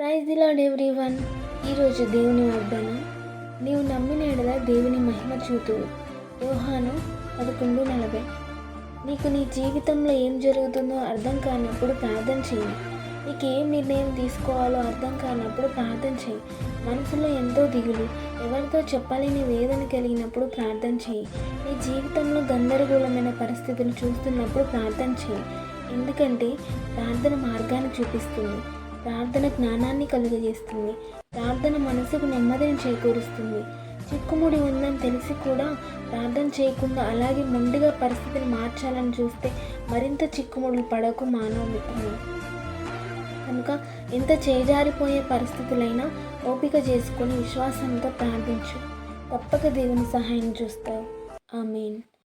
Praise the Lord everyone ఈరోజు దేవుని వాగ్దానం. నీవు నమ్మిన ఎడల దేవుని మహిమ చూతువు యోహాను పదకొండు నలభై. నీకు నీ జీవితంలో ఏం జరుగుతుందో అర్థం కానప్పుడు ప్రార్థన చేయి. నీకు ఏం నిర్ణయం తీసుకోవాలో అర్థం కానప్పుడు ప్రార్థన చేయి. మనసులో ఎంతో దిగులు ఎవరితో చెప్పలేని వేదన కలిగినప్పుడు ప్రార్థన చేయి. నీ జీవితంలో గందరగోళమైన పరిస్థితులు చూస్తున్నప్పుడు ప్రార్థన చేయి. ఎందుకంటే ప్రార్థన మార్గాన్ని చూపిస్తుంది. ప్రార్థన జ్ఞానాన్ని కలుగజేస్తుంది. ప్రార్థన మనసుకు నెమ్మదిని చేకూరుస్తుంది. చిక్కుముడి ఉందని తెలిసి కూడా ప్రార్థన చేయకుండా అలాగే మొండిగా పరిస్థితిని మార్చాలని చూస్తే మరింత చిక్కుముడులు పడకు మానవ మిత్రులు కనుక ఎంత చేజారిపోయే పరిస్థితులైనా ఓపిక చేసుకొని విశ్వాసంతో ప్రార్థించు. తప్పక దేవుని సహాయం చూస్తావు. ఆమెన్.